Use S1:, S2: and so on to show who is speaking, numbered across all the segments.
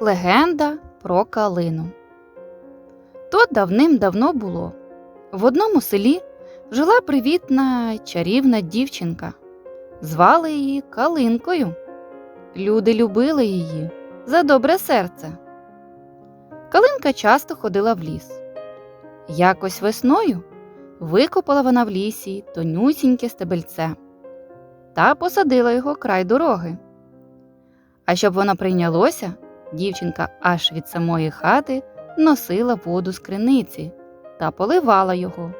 S1: Легенда про калину. То давним-давно було. В одному селі жила привітна чарівна дівчинка. Звали її Калинкою. Люди любили її за добре серце. Калинка часто ходила в ліс. Якось весною викопала вона в лісі тонюсіньке стебельце та посадила його край дороги. А щоб воно прийнялося, дівчинка аж від самої хати носила воду з криниці та поливала його.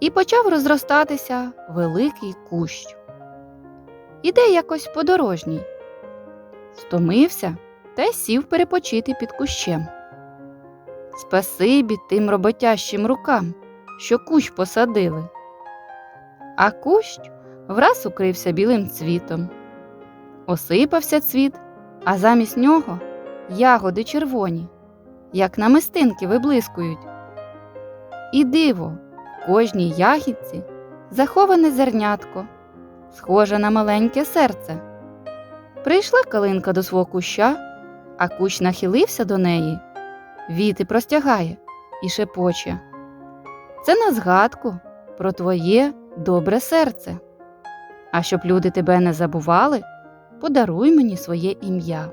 S1: І почав розростатися великий кущ. Іде якось подорожній. Стомився та сів перепочити під кущем. Спасибі тим роботящим рукам, що кущ посадили. А кущ враз укрився білим цвітом. Осипався цвіт, а замість нього ягоди червоні, як намистинки виблискують. І диво, в кожній ягідці заховане зернятко, схоже на маленьке серце. Прийшла калинка до свого куща, а кущ нахилився до неї, віти простягає і шепоче. Це на згадку про твоє добре серце. А щоб люди тебе не забували, подаруй мені своє ім'я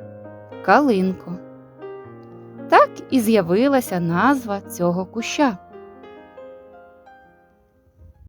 S1: Калинко. Так і з'явилася назва цього куща.